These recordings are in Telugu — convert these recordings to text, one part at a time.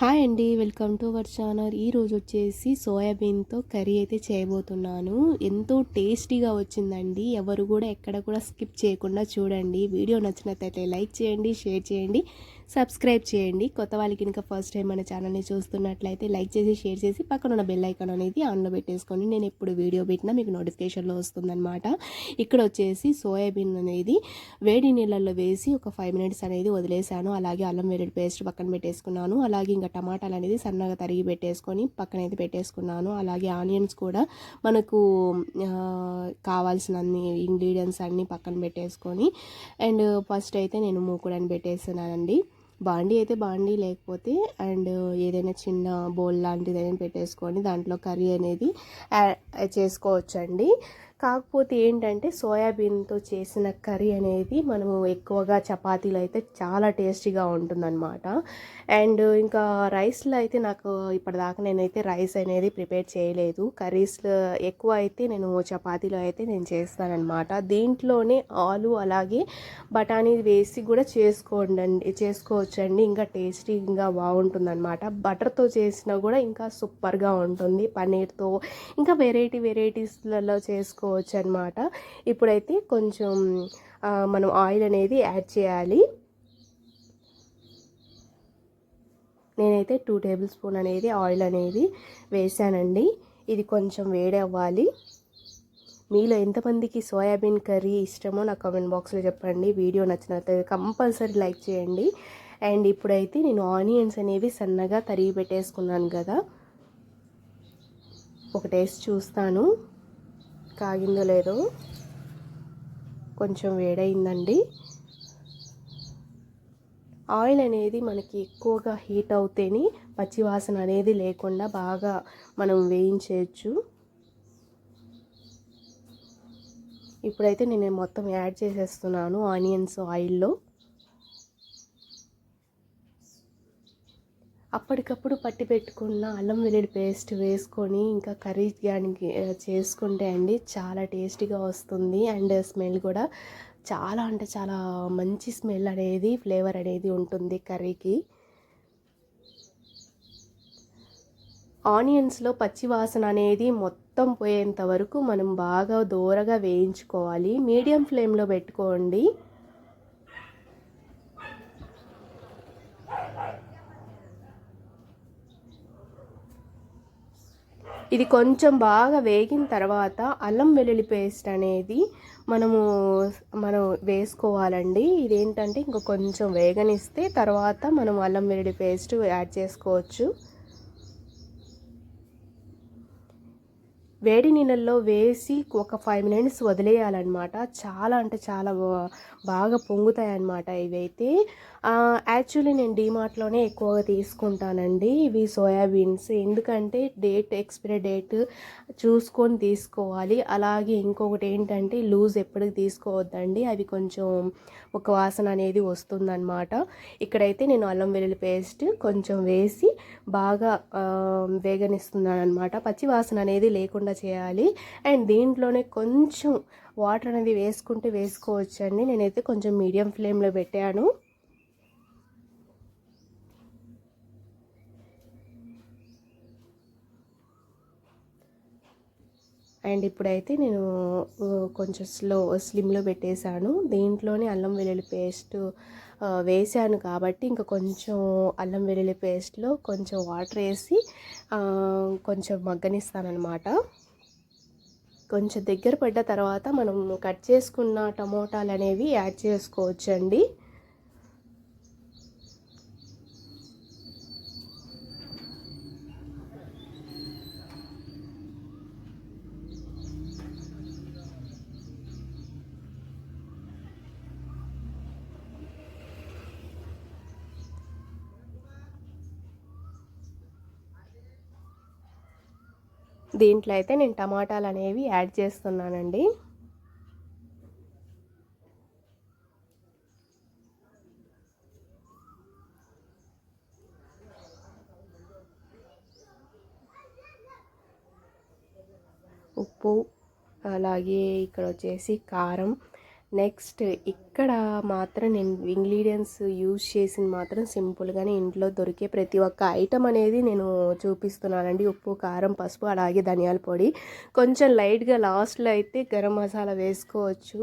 హాయ్ అండి వెల్కమ్ టు అవర్ ఛానల్. ఈరోజు వచ్చేసి సోయాబీన్తో కర్రీ అయితే చేయబోతున్నాను. ఎంతో టేస్టీగా వచ్చిందండి. ఎవరు కూడా ఎక్కడ కూడా స్కిప్ చేయకుండా చూడండి. వీడియో నచ్చినట్లయితే లైక్ చేయండి షేర్ చేయండి. సబ్స్క్రైబ్ చేయండి. కొత్త వాళ్ళకి ఇంకా ఫస్ట్ టైం మన ఛానల్ని చూస్తున్నట్లయితే లైక్ చేసి షేర్ చేసి పక్కన ఉన్న బెల్ ఐకాన్ అనేది ఆన్లో పెట్టేసుకొని నేను ఎప్పుడు వీడియో పెట్టినా మీకు నోటిఫికేషన్లో వస్తుందన్నమాట. ఇక్కడ వచ్చేసి సోయాబీన్ అనేది వేడి నీళ్ళల్లో వేసి ఒక ఫైవ్ మినిట్స్ అనేది వదిలేసాను. అలాగే అల్లం వెల్లుల్లి పేస్ట్ పక్కన పెట్టేసుకున్నాను. అలాగే ఇంకా టమాటాలు అనేది సన్నగా తరిగి పెట్టేసుకొని పక్కన అయితే పెట్టేసుకున్నాను. అలాగే ఆనియన్స్ కూడా మనకు కావాల్సిన అన్ని ఇంగ్రీడియంట్స్ అన్నీ పక్కన పెట్టేసుకొని అండ్ ఫస్ట్ అయితే నేను మూకుడని పెట్టేస్తున్నానండి. బాండీ అయితే బాండీ లేకపోతే అండ్ ఏదైనా చిన్న బౌల్ లాంటిది ఏదైనా పెట్టేసుకొని దాంట్లో కర్రీ అనేది చేసుకోవచ్చండి. కాకపోతే ఏంటంటే సోయాబీన్తో చేసిన కర్రీ అనేది మనము ఎక్కువగా చపాతీలు అయితే చాలా టేస్టీగా ఉంటుందన్నమాట. అండ్ ఇంకా రైస్లో అయితే నాకు ఇప్పటిదాకా నేనైతే రైస్ అనేది ప్రిపేర్ చేయలేదు. కర్రీస్లో ఎక్కువ అయితే నేను చపాతీలో అయితే నేను చేస్తానన్నమాట. దీంట్లోనే ఆలు అలాగే బఠానీ వేసి కూడా చేసుకోండి చేసుకోవచ్చండి. ఇంకా టేస్టీగా బాగుంటుందన్నమాట. బటర్తో చేసినా కూడా ఇంకా సూపర్గా ఉంటుంది. పన్నీర్తో ఇంకా వెరైటీ వెరైటీస్లలో చేసుకో చేసుకోవచ్చు అనమాట ఇప్పుడైతే కొంచెం మనం ఆయిల్ అనేది యాడ్ చేయాలి. నేనైతే టూ టేబుల్ స్పూన్ అనేది ఆయిల్ అనేది వేసానండి. ఇది కొంచెం వేడి అవ్వాలి మీలో ఎంతమందికి సోయాబీన్ కర్రీ ఇష్టమో నాకు కామెంట్ బాక్స్లో చెప్పండి. వీడియో నచ్చినట్లయితే కంపల్సరీ లైక్ చేయండి. అండ్ ఇప్పుడైతే నేను ఆనియన్స్ అనేవి సన్నగా తరిగి పెట్టేసుకున్నాను కదా. ఒక టేస్ట్ చూస్తాను. కాగిందో లేదో కొంచెం వేడైందండి. ఆయిల్ అనేది మనకి ఎక్కువగా హీట్ అవుతేనే పచ్చివాసన అనేది లేకుండా బాగా మనం వేయించేయచ్చు. ఇప్పుడైతే నేను మొత్తం యాడ్ చేసేస్తున్నాను ఆనియన్స్ ఆయిల్లో. అప్పటికప్పుడు పట్టి పెట్టుకున్న అల్లం వెల్లుల్లి పేస్ట్ వేసుకొని ఇంకా కర్రీ దానికి చేసుకుంటే అండి చాలా టేస్టీగా వస్తుంది అండ్ స్మెల్ కూడా చాలా అంటే చాలా మంచి స్మెల్ అనేది ఫ్లేవర్ అనేది ఉంటుంది కర్రీకి. ఆనియన్స్లో పచ్చి వాసన అనేది మొత్తం పోయేంత వరకు మనం బాగా దూరగా వేయించుకోవాలి. మీడియం ఫ్లేమ్లో పెట్టుకోండి. ఇది కొంచెం బాగా వేగిన తర్వాత అల్లం వెల్లుల్లి పేస్ట్ అనేది మనము మనం వేసుకోవాలండి. ఇదేంటంటే ఇంకా కొంచెం వేగనిస్తే తర్వాత మనం అల్లం వెల్లుల్లి పేస్ట్ యాడ్ చేసుకోవచ్చు. వేడి నీళ్ళల్లో వేసి ఒక ఫైవ్ మినిట్స్ వదిలేయాలన్నమాట. చాలా అంటే చాలా బాగా పొంగుతాయి అన్నమాట ఇవైతే. యాక్చువల్లీ నేను డీమార్ట్లోనే ఎక్కువగా తీసుకుంటానండి. ఇవి సోయాబీన్స్. ఎందుకంటే డేట్ ఎక్స్పైరీ డేట్ చూసుకొని తీసుకోవాలి. అలాగే ఇంకొకటి ఏంటంటే లూజ్ ఎప్పటికి తీసుకోవద్దండి. అవి కొంచెం ఒక వాసన అనేది వస్తుందన్నమాట. ఇక్కడైతే నేను అల్లం వెల్లుల్లి పేస్ట్ కొంచెం వేసి బాగా వేగనిస్తున్నాను అనమాట పచ్చి వాసన అనేది లేకుండా చేయాలి. అండ్ దీంట్లోనే కొంచెం వాటర్ అనేది వేసుకుంటే వేసుకోవచ్చండి. నేనైతే కొంచెం మీడియం ఫ్లేమ్లో పెట్టాను. అండ్ ఇప్పుడైతే నేను కొంచెం స్లో స్లిమ్లో పెట్టేశాను. దీంట్లోనే అల్లం వెల్లుల్లి పేస్ట్ వేసాను కాబట్టి ఇంకా కొంచెం అల్లం వెల్లుల్లి పేస్ట్లో కొంచెం వాటర్ వేసి కొంచెం మగ్గనిస్తానమాట కొంచెం దగ్గర పడ్డ తర్వాత మనం కట్ చేసుకున్న టమోటాలు అనేవి యాడ్ చేసుకోవచ్చండి. దీంట్లో అయితే నేను టమాటాలు అనేవి యాడ్ చేస్తున్నానండి. ఉప్పు అలాగే ఇక్కడ వచ్చేసి కారం నెక్స్ట్ ఇక్కడ మాత్రం నేను ఇంగ్రీడియంట్స్ యూజ్ చేసింది మాత్రం సింపుల్గానే ఇంట్లో దొరికే ప్రతి ఒక్క ఐటమ్ అనేది నేను చూపిస్తున్నానండి. ఉప్పు కారం పసుపు అలాగే ధనియాల పొడి. కొంచెం లైట్గా లాస్ట్లో అయితే గరం మసాలా వేసుకోవచ్చు.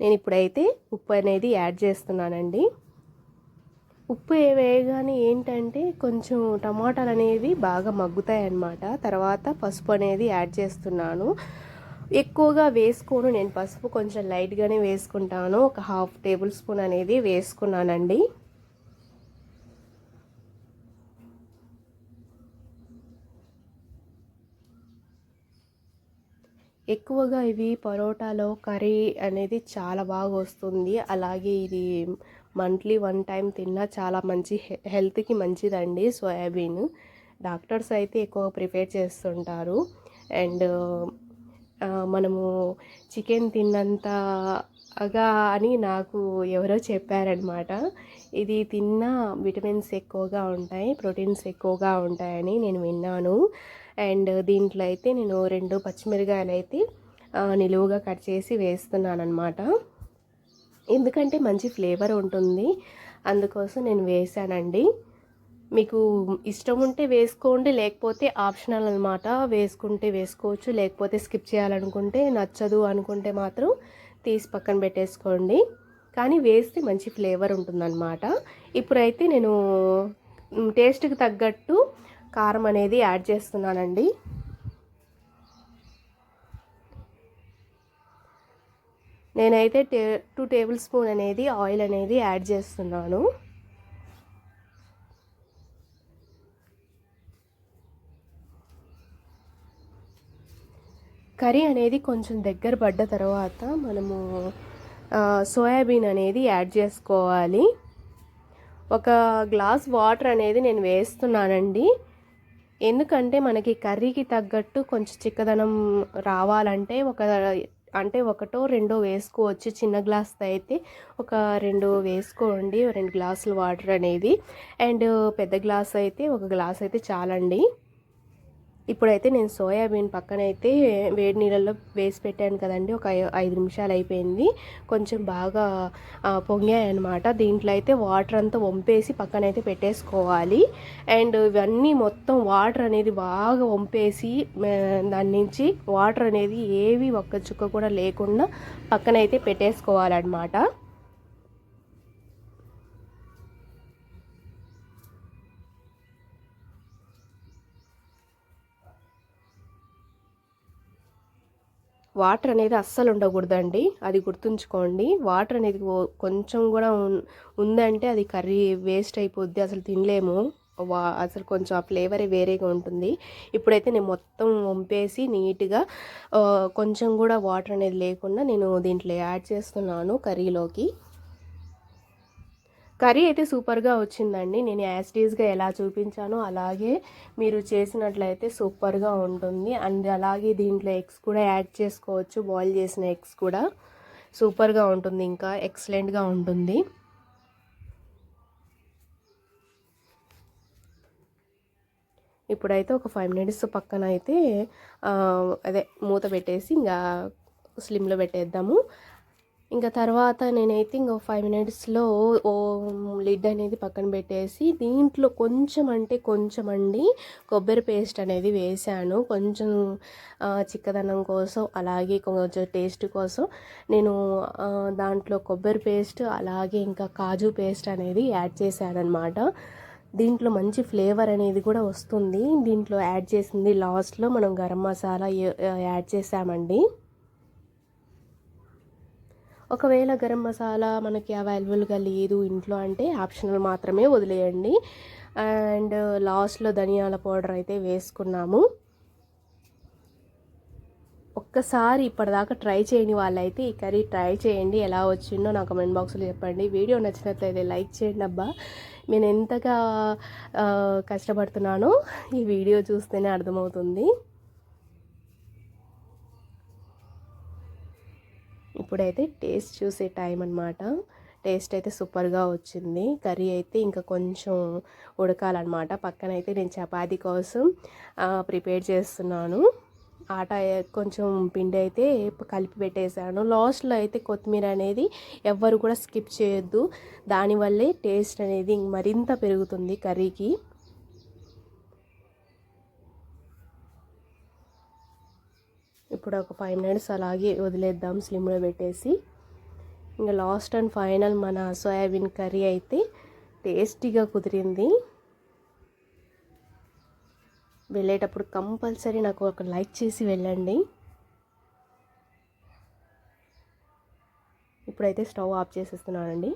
నేను ఇప్పుడైతే ఉప్పు అనేది యాడ్ చేస్తున్నానండి. ఉప్పు వేయగానే ఏంటంటే కొంచెం టమాటాలు అనేవి బాగా మగ్గుతాయి అన్నమాట తర్వాత పసుపు అనేది యాడ్ చేస్తున్నాను. ఎక్కువగా వేసుకోను నేను పసుపు కొంచెం లైట్గానే వేసుకుంటాను. ఒక హాఫ్ టేబుల్ స్పూన్ అనేది వేసుకున్నానండి. ఎక్కువగా ఇవి పరోటాలో కర్రీ అనేది చాలా బాగా వస్తుంది. అలాగే ఇది మంత్లీ వన్ టైం తిన్నా చాలా మంచి హెల్త్కి మంచిదండి సోయాబీన్. డాక్టర్స్ అయితే ఎక్కువ ప్రిపేర్ చేస్తుంటారు. అండ్ మనము చికెన్ తిన్నంతగా అని నాకు ఎవరో చెప్పారనమాట ఇది తిన్నా విటమిన్స్ ఎక్కువగా ఉంటాయి ప్రోటీన్స్ ఎక్కువగా ఉంటాయని నేను విన్నాను. అండ్ దీంట్లో అయితే నేను రెండు పచ్చిమిరకాయలు అయితే నిలువుగా కట్ చేసి వేస్తున్నాను అనమాట ఎందుకంటే మంచి ఫ్లేవర్ ఉంటుంది అందుకోసం నేను వేసానండి మీకు ఇష్టం ఉంటే వేసుకోండి లేకపోతే ఆప్షనల్ అనమాట వేసుకుంటే వేసుకోవచ్చు లేకపోతే స్కిప్ చేయాలనుకుంటే నచ్చదు అనుకుంటే మాత్రం తీసి పక్కన పెట్టేసుకోండి. కానీ వేస్తే మంచి ఫ్లేవర్ ఉంటుందన్నమాట. ఇప్పుడైతే నేను టేస్ట్కి తగ్గట్టు కారం అనేది యాడ్ చేస్తున్నానండి. నేనైతే టే టూ టేబుల్ స్పూన్ అనేది ఆయిల్ అనేది యాడ్ చేస్తున్నాను. కర్రీ అనేది కొంచెం దగ్గర పడ్డ తర్వాత మనము సోయాబీన్ అనేది యాడ్ చేసుకోవాలి. ఒక గ్లాస్ వాటర్ అనేది నేను వేస్తున్నానండి. ఎందుకంటే మనకి కర్రీకి తగ్గట్టు కొంచెం చిక్కదనం రావాలంటే ఒక అంటే ఒకటో రెండో వేసుకోవచ్చు. చిన్న గ్లాస్ అయితే ఒక రెండు వేసుకోండి రెండు గ్లాసులు వాటర్ అనేది. అండ్ పెద్ద గ్లాస్ అయితే ఒక గ్లాస్ అయితే చాలండి. ఇప్పుడైతే నేను సోయాబీన్ పక్కనైతే వేడి నీళ్ళల్లో వేసి పెట్టాను కదండి ఒక ఐదు నిమిషాలు అయిపోయింది. కొంచెం బాగా పొంగాయన్నమాట. దీంట్లో అయితే వాటర్ అంతా వంపేసి పక్కనైతే పెట్టేసుకోవాలి. అండ్ ఇవన్నీ మొత్తం వాటర్ అనేది బాగా వంపేసి దాని నుంచి వాటర్ అనేది ఏవి ఒక్క చుక్క కూడా లేకుండా పక్కనైతే పెట్టేసుకోవాలన్నమాట. వాటర్ అనేది అస్సలు ఉండకూడదండి. అది గుర్తుంచుకోండి. వాటర్ అనేది కొంచెం కూడా ఉందంటే అది కర్రీ వేస్ట్ అయిపోద్ది. అసలు తినలేము. వా అసలు కొంచెం ఆ ఫ్లేవరే వేరేగా ఉంటుంది. ఇప్పుడైతే నేను మొత్తం వంపేసి నీట్గా కొంచెం కూడా వాటర్ అనేది లేకుండా నేను దీంట్లో యాడ్ చేస్తున్నాను కర్రీలోకి. కర్రీ అయితే సూపర్గా వచ్చిందండి. నేను యాస్టీస్గా ఎలా చూపించానో అలాగే మీరు చేసినట్లయితే సూపర్గా ఉంటుంది. అండ్ అలాగే దీంట్లో ఎగ్స్ కూడా యాడ్ చేసుకోవచ్చు. బాయిల్ చేసిన ఎగ్స్ కూడా సూపర్గా ఉంటుంది. ఇంకా ఎక్సలెంట్గా ఉంటుంది. ఇప్పుడైతే ఒక ఫైవ్ మినిట్స్ పక్కన అయితే అదే మూత పెట్టేసి ఇంకా స్లిమ్లో పెట్టేద్దాము. ఇంకా తర్వాత నేనైతే ఇంకో ఫైవ్ మినిట్స్లో ఓ లిడ్ అనేది పక్కన పెట్టేసి దీంట్లో కొంచెం అంటే కొంచెం అండి కొబ్బరి పేస్ట్ అనేది వేసాను. కొంచెం చిక్కదనం కోసం అలాగే కొంచెం టేస్ట్ కోసం నేను దాంట్లో కొబ్బరి పేస్ట్ అలాగే ఇంకా కాజు పేస్ట్ అనేది యాడ్ చేశాను అనమాట దీంట్లో మంచి ఫ్లేవర్ అనేది కూడా వస్తుంది. దీంట్లో యాడ్ చేసింది లాస్ట్లో మనం గరం మసాలా యాడ్ చేసామండి. ఒకవేళ గరం మసాలా మనకి అవైలబుల్గా లేదు ఇంట్లో అంటే ఆప్షనల్ మాత్రమే వదిలేయండి. అండ్ లాస్ట్లో ధనియాల పౌడర్ అయితే వేసుకున్నాము. ఒక్కసారి ఇప్పటిదాకా ట్రై చేయని వాళ్ళైతే ఈ కర్రీ ట్రై చేయండి. ఎలా వచ్చిందో నాకు కమెంట్ బాక్స్లో చెప్పండి. వీడియో నచ్చినట్లయితే లైక్ చేయండి అబ్బా. నేను ఎంతగా కష్టపడుతున్నానో ఈ వీడియో చూస్తేనే అర్థమవుతుంది. ఇప్పుడైతే టేస్ట్ చూసే టైం అనమాట టేస్ట్ అయితే సూపర్గా వచ్చింది. కర్రీ అయితే ఇంకా కొంచెం ఉడకాలన్నమాట. పక్కన అయితే నేను చపాతీ కోసం ప్రిపేర్ చేస్తున్నాను. ఆట కొంచెం పిండి అయితే కలిపి పెట్టేశాను. లాస్ట్లో అయితే కొత్తిమీర అనేది ఎవ్వరు కూడా స్కిప్ చేయొద్దు. దానివల్లే టేస్ట్ అనేది మరింత పెరుగుతుంది కర్రీకి. ఇప్పుడు ఒక ఫైవ్ మినిట్స్ అలాగే వదిలేద్దాం స్లిమ్లో పెట్టేసి. ఇంకా లాస్ట్ అండ్ ఫైనల్ మన సోయాబీన్ కర్రీ అయితే టేస్టీగా కుదిరింది. వెళ్ళేటప్పుడు కంపల్సరీ నాకు ఒక లైక్ చేసి వెళ్ళండి. ఇప్పుడైతే స్టవ్ ఆఫ్ చేసేస్తున్నానండి.